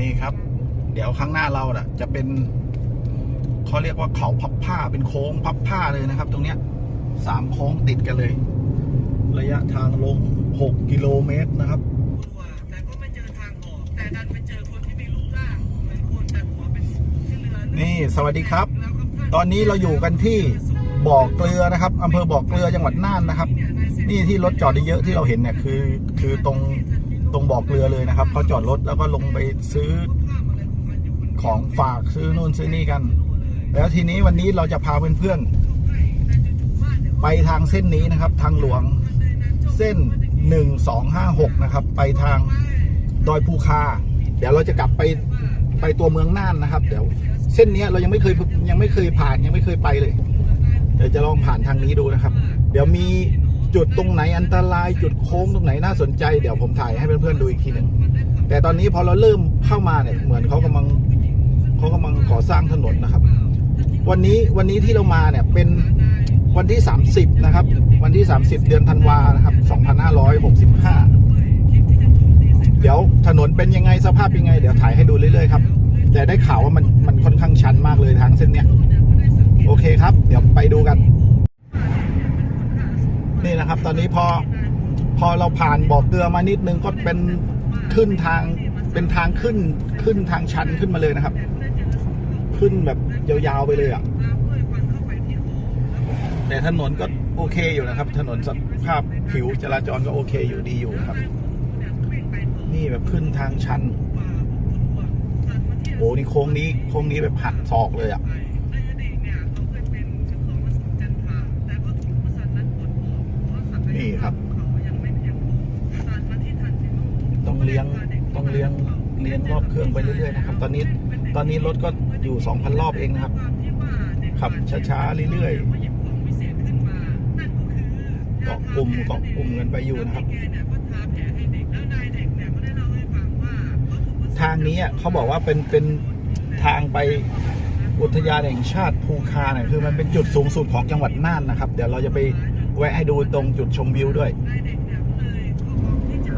นี่ครับ เดี๋ยวข้างหน้าเราน่ะ จะเป็นเขาเรียกว่าเขาพับผ้าเป็นโค้งพับผ้าเลยนะครับ ตรงเนี้ยสามโค้งติดกันเลย ระยะทางลง6กิโลเมตรนะครับแต่ก็ไม่เจอทางออกแต่ดันไปเจอคนที่มีรูปร่างเหมือนคนแต่หัวเป็นที่เรือนี่สวัสดีครับแล้วก็ตอนนี้เราอยู่กันที่บ่อเกลือนะครับอำเภอบ่อเกลือจังหวัดน่านนะครับ นี่ที่รถจอดเยอะๆที่เราเห็นเนี่ยคือ คือตรง ตรงบ่อเกลือเลยนะครับเขาจอดรถแล้วก็ลงไปซื้อของฝากซื้อนู่นซื้อนี่กัน แล้วทีนี้วันนี้เราจะพาเพื่อนๆไปทางเส้นนี้นะครับ ทางหลวงเส้น 1256 นะครับ ไปทางดอยภูคา เดี๋ยวเราจะกลับไปไปตัวเมืองน่านนะครับ เดี๋ยว เส้นนี้เรายังไม่เคยยังไม่เคยผ่านยังไม่เคยไปเลย เดี๋ยวจะลองผ่านทางนี้ดูนะครับ เดี๋ยวมี จุดตรงไหนอันตรายจุดโค้งตรงไหนน่าสนใจเดี๋ยวผมถ่ายให้เพื่อนๆดูอีกทีหนึ่งแต่ตอนนี้พอเราเริ่มเข้ามาเนี่ยเหมือนเขากำลังเขากำลังก่อสร้างถนนนะครับ วันนี้วันนี้ที่เรามาเนี่ยเป็นวันที่ 30 นะครับ วันที่ 30 เดือนธันวานะครับ 2565 เดี๋ยวถนนเป็นยังไงสภาพยังไง เดี๋ยวถ่ายให้ดูเรื่อยๆครับ แต่ได้ข่าวว่ามันมันค่อนข้างชันมากเลยทางเส้นเนี้ย โอเคครับ เดี๋ยวไปดูกัน นี่นะครับ ตอนนี้พอพอเราผ่านบ่อเกลือมานิดนึงก็เป็นขึ้นทางเป็นทางขึ้นขึ้นทางชันขึ้นมาเลยนะครับ ขึ้นแบบยาวๆไปเลยอะแต่ถนนก็โอเคอยู่นะครับ ถนนสภาพผิวจราจรก็โอเคอยู่ดีอยู่ครับ นี่แบบขึ้นทางชันโอ้นี่โค้งนี้โค้งนี้แบบหักศอกเลยอะครับ ต้องเลี้ยงต้องเลี้ยง เลี้ยงรอบเครื่องไปเรื่อยๆนะครับ ตอนนี้ตอนนี้รถก็อยู่ 2,000 รอบเองนะครับขับช้าๆเรื่อยๆเกาะกลุ่มเกาะกลุ่มกันไปอยู่นะครับ ทางนี้เขาบอกว่าเป็นเป็นทางไปอุทยานแห่งชาติภูคาเนี่ยคือมันเป็นจุดสูงสุดของจังหวัดน่านนะครับ เดี๋ยวเราจะไปแวะให้ดูตรงจุดชมวิวด้วย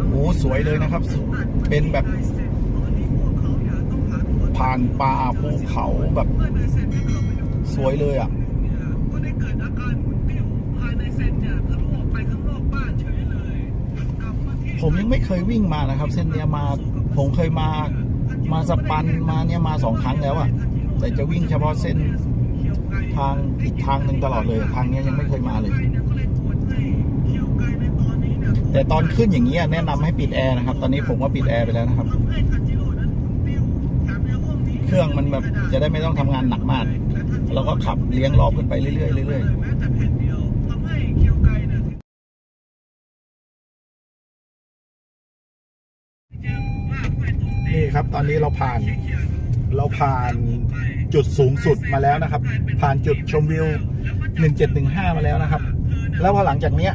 โอ้สวยเลยนะครับ เป็นแบบ ผ่านป่าภูเขาแบบ สวยเลยอะผมยังไม่เคยวิ่งมานะครับ เส้นเนี้ยมา ผมเคยมา มาสปันมาเนี่ยมาสองครั้งแล้วอะแต่จะวิ่งเฉพาะเส้นทางอีกทางหนึ่งตลอดเลย ทางเนี้ยยังไม่เคยมาเลย แต่ตอนขึ้นอย่างนี้ยแนะนำให้ปิดแอร์นะครับ ตอนนี้ผมว่าปิดแอร์ไปแล้วนะครับ เครื่องมันแบบจะได้ไม่ต้องทำงานหนักมากแล้วก็ขับเลี้ยงรอบขึ้นไปเรื่อยๆเรื่อยๆนี่ครับตอนนี้เราผ่านเราผ่านจุดสูงสุดมาแล้วนะครับ ผ่านจุดชมวิว 1715 มาแล้วนะครับ แล้วพอหลังจากเนี้ย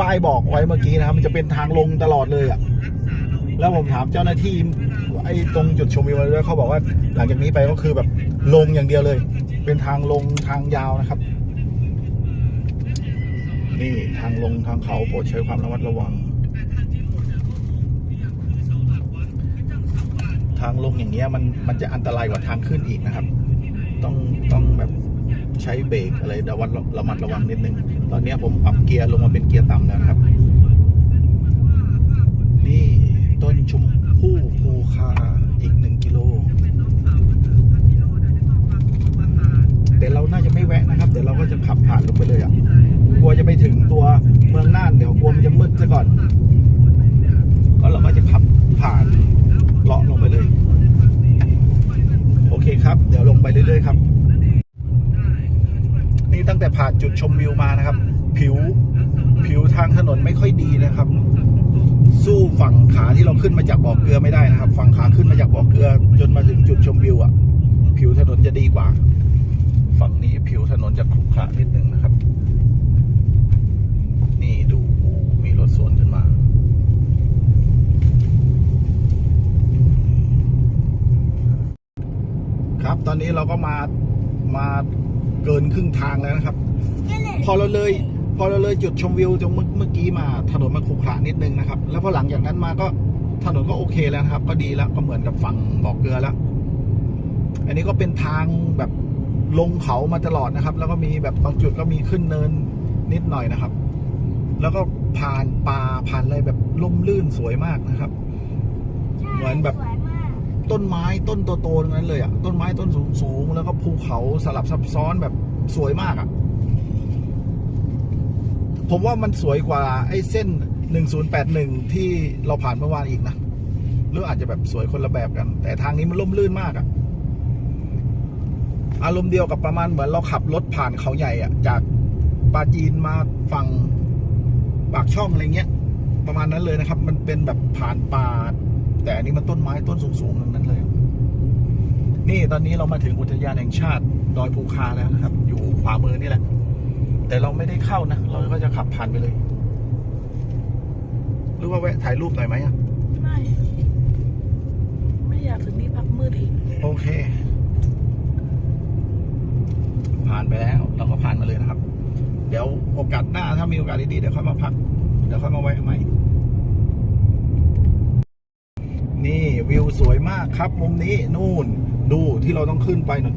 ป้ายบอกไว้เมื่อกี้นะครับ มันจะเป็นทางลงตลอดเลยอะ แล้วผมถามเจ้าหน้าที่ไอ้ตรงจุดชมวิวเลยเขาบอกว่า หลังจากนี้ไปก็คือแบบลงอย่างเดียวเลย เป็นทางลงทางยาวนะครับ นี่ทางลงทางเขาโปรดใช้ความระมัดระวัง ทางลงอย่างเงี้ยมันมันจะอันตรายกว่าทางขึ้นอีกนะครับ ต้องต้องแบบใช้เบรกอะไรระวัดระมัดระวังนิดนึง ตอนนี้ผมปรับเกียร์ลงมาเป็นเกียร์ต่ำแล้วนะครับ นี่ ต้นชมพู่ภูคาอีกหนึ่งกิโล แต่เราน่าจะไม่แวะนะครับ เดี๋ยวเราก็จะขับผ่านลงไปเลยอะกลัวจะไปถึงตัวเมืองน่านเดี๋ยวกลัวมันจะมืดซะก่อน ก็เราก็จะขับผ่านเลาะลงไปเลย โอเคครับ เดี๋ยวลงไปเรื่อยๆครับ นี่ตั้งแต่ผ่านจุดชมวิวมานะครับ ผิวผิวทางถนนไม่ค่อยดีนะครับ สู้ฝั่งขาที่เราขึ้นมาจากบ่อเกลือไม่ได้นะครับ ฝั่งขาขึ้นมาจากบ่อเกลือ จนมาถึงจุดชมวิวอะ ผิวถนนจะดีกว่า ฝั่งนี้ผิวถนนจะขรุขระนิดนึงนะครับ นี่ดูโอ้มีรถสวนขึ้นมาครับตอนนี้เราก็มามาเกินครึ่งทางแล้วนะครับ พอเราเลยพ อเราเลยจุดชมวิวตรงเมื่อกี้มาถนนมันขรุขระนิดนึงนะครับ แล้วพอหลังจากนั้นมาก็ถนนก็โอเคแล้วนะครับ ก็ดีแล้วก็เหมือนกับฝั่งบอกเกลือแล้ว อันนี้ก็เป็นทางแบบลงเขามาตลอดนะครับ แล้วก็มีแบบบางจุดก็มีขึ้นเนินนิดหน่อยนะครับ แล้วก็ผ่านป่าผ่านอะไรแบบล่มลื่นสวยมากนะครับ เหมือนแบบ ต้นไม้ต้นโตๆนั้นเลยอะต้นไม้ต้นสูงๆแล้วก็ภูเขาสลับซับซ้อนแบบสวยมากอะ ผมว่ามันสวยกว่าไอ้เส้น 1081 ที่เราผ่านเมื่อวานอีกนะ หรืออาจจะแบบสวยคนละแบบกัน แต่ทางนี้มันล่มลื่นมากอะอารมณ์เดียวกับประมาณเหมือนเราขับรถผ่านเขาใหญ่อะจากปาจีนมาฝั่งปากช่องอะไรเงี้ย ประมาณนั้นเลยนะครับ มันเป็นแบบผ่านป่าแต่อันนี้มันต้นไม้ต้นสูงๆทั้งนั้นเลย นี่ตอนนี้เรามาถึงอุทยานแห่งชาติดอยภูคาแล้วนะครับ อยู่ขวามือนี่แหละ แต่เราไม่ได้เข้านะ เราก็จะขับผ่านไปเลย หรือว่าแวะถ่ายรูปหน่อยไหมอะไม่ ไม่อยากถึงที่พักมืดอีก โอเค ผ่านไปแล้ว เราก็ผ่านมาเลยนะครับ เดี๋ยวโอกาสหน้าถ้ามีโอกาสดีๆเดี๋ยวค่อยมาพัก เดี๋ยวค่อยมาแวะใหม่ นี่วิวสวยมากครับมุมนี้ นู่น ดูที่เราต้องขึ้นไปนู่น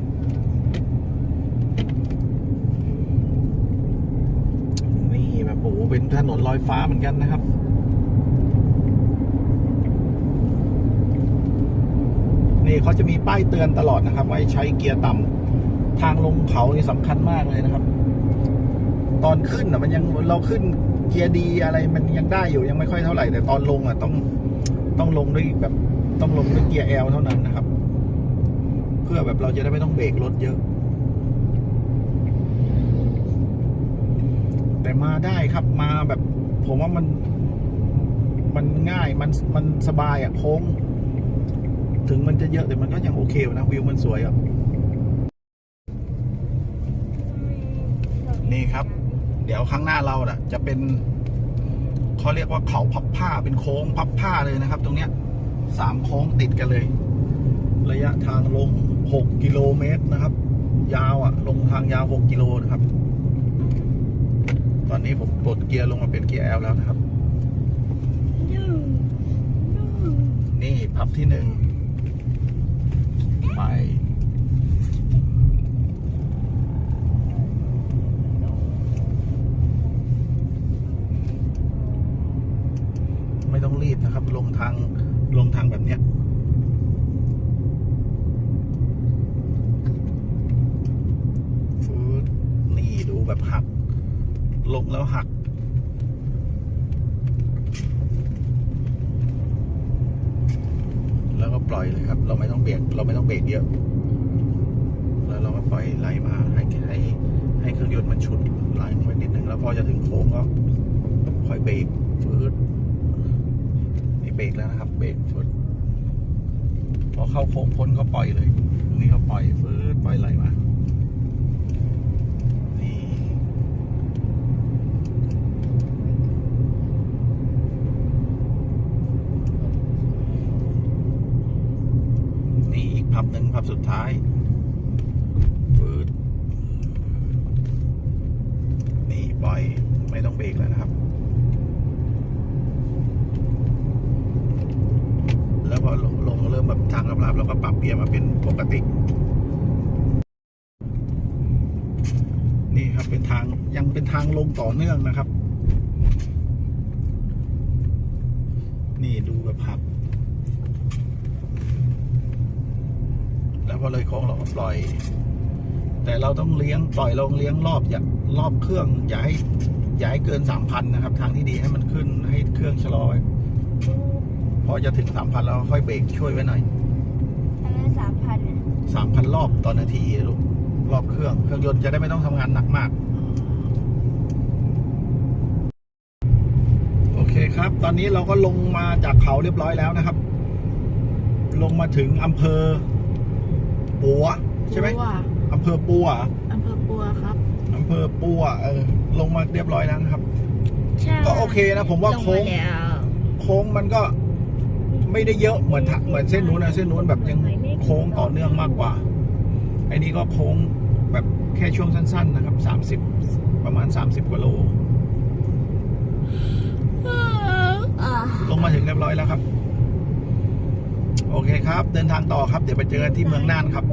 นี่แบบโอ้โห เป็นถนนลอยฟ้าเหมือนกันนะครับนี่เขาจะมีป้ายเตือนตลอดนะครับว่าให้ใช้เกียร์ต่ำทางลงเขานี่สำคัญมากเลยนะครับ ตอนขึ้นอะมันยังเราขึ้นเกียร์ดีอะไรมันยังได้อยู่ยังไม่ค่อยเท่าไหร่แต่ตอนลงอะต้องต้องลงด้วยแบบต้องลงด้วยเกียร์ L เท่านั้นนะครับ เพื่อแบบเราจะได้ไม่ต้องเบรกรถเยอะ แต่มาได้ครับมาแบบ ผมว่ามันมันง่ายมันมันสบายอะโค้ง ถึงมันจะเยอะแต่มันก็ยังโอเคนะ วิวมันสวยอะนี่ครับ เดี๋ยวข้างหน้าเราน่ะ จะเป็นเขาเรียกว่าเขาพับผ้าเป็นโค้งพับผ้าเลยนะครับ ตรงเนี้ยสามโค้งติดกันเลย ระยะทางลงหกกิโลเมตรนะครับ ยาวอะ ลงทางยาวหกกิโลนะครับ ตอนนี้ผมปลดเกียร์ลงมาเป็นเกียร์ L แล้วนะครับ นี่พับที่หนึ่งไป ไม่ต้องรีบนะครับ ลงทางลงทางแบบเนี้ยฟืดนี่ดูแบบหัก ลงแล้วหัก แล้วก็ปล่อยเลยครับ เราไม่ต้องเบรกเราไม่ต้องเบรกเยอะ แล้วเราก็ปล่อยไหลมาให้ให้ให้เครื่องยนต์มันฉุดไหลไปนิดนึงแล้วพอจะถึงโค้งก็ค่อยเบรกฟืดนี่เบรกแล้วนะครับ เบรกฟืดพอเข้าโค้งพ้นก็ปล่อยเลยตรงนี้ก็ปล่อยฟืดปล่อยไหลมานี่ นี่อีก พับหนึ่งพับสุดท้ายฟืดนี่ปล่อยไม่ต้องเบรกแล้วนะครับ แล้วพอลงลงเริ่มแบบทางลับๆเราก็ปรับเกียร์มาเป็นปกติ นี่ครับเป็นทางยังเป็นทางลงต่อเนื่องนะครับ นี่ดูแบบพับ แล้วพอเลยโค้งเราก็ปล่อย แต่เราต้องเลี้ยงปล่อยลงเลี้ยงรอบอย่ารอบเครื่องอย่าให้อย่าให้เกินสามพันนะครับ ทางที่ดีให้มันขึ้นให้เครื่องชะลอไว้พอจะถึงสามพันเราก็ค่อยเบรกช่วยไว้หน่อยอันนั้นสามพันสามพันรอบต่อนาทีลูกรอบเครื่องเครื่องยนต์จะได้ไม่ต้องทำงานหนักมาก โอเคครับ ตอนนี้เราก็ลงมาจากเขาเรียบร้อยแล้วนะครับ ลงมาถึงอำเภอ ปัวใช่ไหมปัวอำเภอปัวอำเภอปัวครับอำเภอปัวเออลงมาเรียบร้อยแล้วนะครับใช่ก็โอเคนะ ผมว่าโค้งลมาแล้วโค้งมันก็ไม่ได้เยอะเหมือนทะเหมือนเส้นนู้นนะเส้นนู้นแบบยังโค้งต่อเนื่องมากกว่าไอ้นี้ก็โค้งแบบแค่ช่วงสั้น ๆ นะครับสามสิบประมาณสามสิบกว่าโลอ่าลงมาถึงเรียบร้อยแล้วครับ โอเคครับ เดินทางต่อครับ เดี๋ยวไปเจอกันที่เมืองน่านครับ